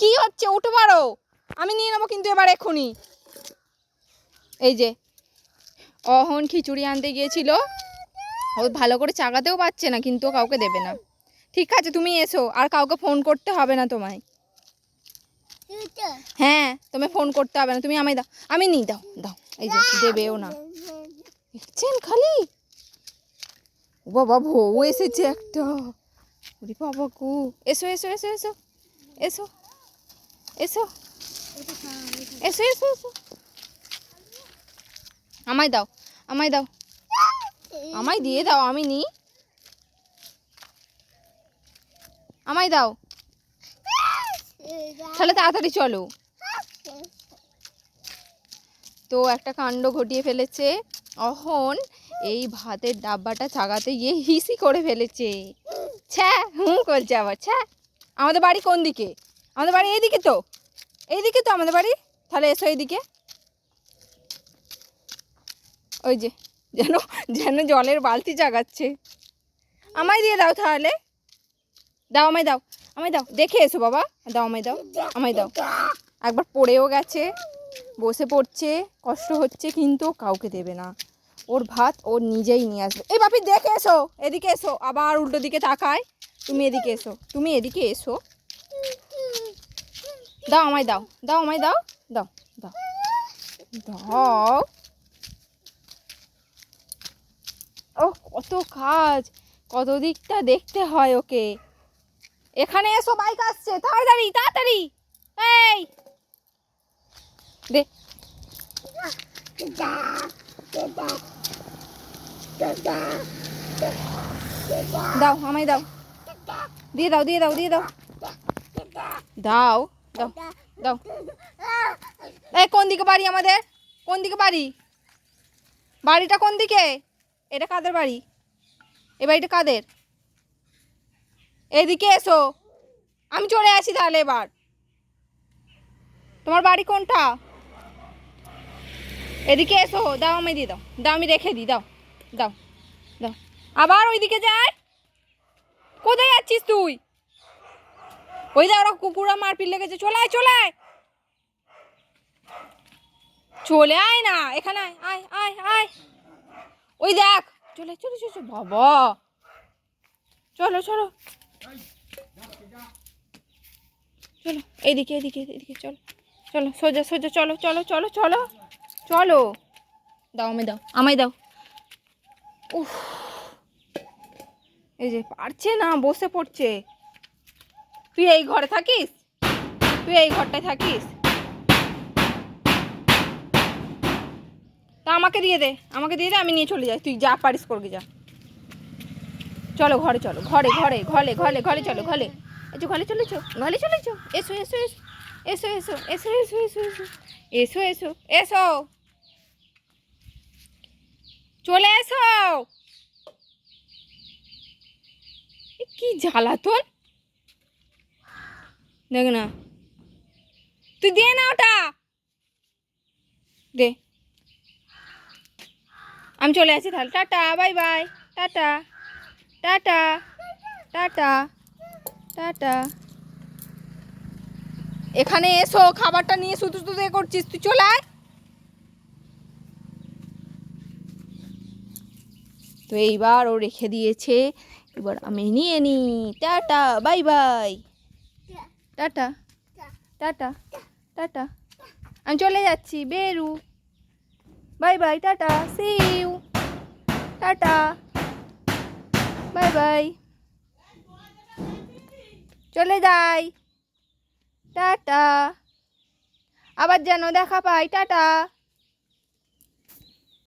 কি হচ্ছে? উঠে পারো আমি নিয়ে নেব কিন্তু এবার এক্ষুনি এই যে, অহন খিচুড়ি আনতে গিয়েছিল। ও ভালো করে চাগাতেও পারছে না, কিন্তু কাউকে দেবে না। ঠিক আছে, তুমি এসো, আর কাউকে ফোন করতে হবে না তোমায়। হ্যাঁ তুমি ফোন করতে হবে না, তুমি আমায় দাও। আমি নিই, দাও দাও। এই যে, দেবেও না। দেখছেন খালি? বাবা, বউ এসেছে একটা। বাবা গো। এসো এসো এসো এসো এসো। এসো। এসো এসো এসো। আমায় দাও আমায় দাও। আমায় দিয়ে দাও আমি নিই আমায় দাও। তাহলে তাড়াতাড়ি চলো। তো একটা কাণ্ড ঘটিয়ে ফেলেছে। অহন এই ভাতের ডাব্বাটা চাগাতে গিয়ে হিসি করে ফেলেছে। ছ্যা হুম করছে আবার ছ্যা। আমাদের বাড়ি কোন দিকে? আমাদের বাড়ি এইদিকে তো। এইদিকে তো আমাদের বাড়ি। তাহলে এসো এইদিকে। ওই যে, যেন যেন জলের বালতি জাগাচ্ছে। আমায় দিয়ে দাও তাহলে। দাও, আমায় দাও আমায় দাও। দেখে এসো বাবা। দাও, আমায় দাও আমায় দাও। একবার পড়েও গেছে, বসে পড়ছে, কষ্ট হচ্ছে, কিন্তু কাউকে দেবে না। ওর ভাত ওর নিজেই নিয়ে আসবে। এই বাপি, দেখে এসো। এদিকে এসো। আবার উল্টো দিকে তাকায়। তুমি এদিকে এসো। তুমি এদিকে এসো। দাও আমায় দাও দাও আমায় দাও দাও দাও দাও। ও কত কাজ, কত দিকটা দেখতে হয় ওকে। এখানে এসো, বাইক আসছে, তাড়াতাড়ি তাড়াতাড়ি। এই। দে। দাও, আমায় দাও। দিয়ে দাও দিয়ে দাও দিয়ে দাও। দাও। দাও দাও এই, কোন দিকে বাড়ি আমাদের? কোন দিকে বাড়ি? বাড়িটা কোন দিকে? এটা কাদের বাড়ি? এ বাড়িটা কাদের? এদিকে এসো। আমি চলে আসি তাহলে এবার। তোমার বাড়ি কোনটা? এদিকে এসো। দাও আমি দিয়ে দাও। দাও, আমি রেখে দিই। দাও দাও দাও। আবার ওইদিকে যায় কোথায় যাচ্ছিস তুই? ওই দা ওরা কুকুরা মারপিট লেগেছে। চলে আয় চলে আয়। চলে আয় না, এখানে আয় আয় আয় আয়। ওই দেখ, চলে চলে চলে। বাবা। চলো চলো। চলো এইদিকে এদিকে এদিকে, চলো। চলো, সোজা সোজা, চলো চলো চলো চলো চলো। দাও, আমায় দাও আমায় দাও। উফ। এই যে, পারছে না, বসে পড়ছে। তুই এই ঘরে থাকিস? তুই এই ঘরটায় থাকিস? তা আমাকে দিয়ে দে, আমাকে দিয়ে দে, আমি নিয়ে চলে যাই। তুই যা পারিস করবি, যা। চলো ঘরে চলো। ঘরে ঘরে ঘরে ঘরে ঘরে চলো, ঘরে। এসো ঘরে চলেছো ঘরে চলেছো। এসো এসো এসো। এসো এসো এসো এসো এসো এসো। এসো এসো চলে এসো। কি জ্বালাতন দেখ না। তুই দে না ওটা। দে। আমি চলে আসি তাহলে। Tata, bye bye. Tata. Tata. Tata. Tata. এখানে এসো, খাবারটা নিয়ে শুধু শুধু এ করছিস। তুই চলে আয়। তো এইবার ও রেখে দিয়েছে। এবার আমি নিয়ে নিই। Tata, bye bye. Tata. Tata. Tata. আমি চলে যাচ্ছি বেরু। Bye bye tata. See you tata. Bye bye. চলে যাই। টাটা। আবার যেন দেখা পাই। টাটা।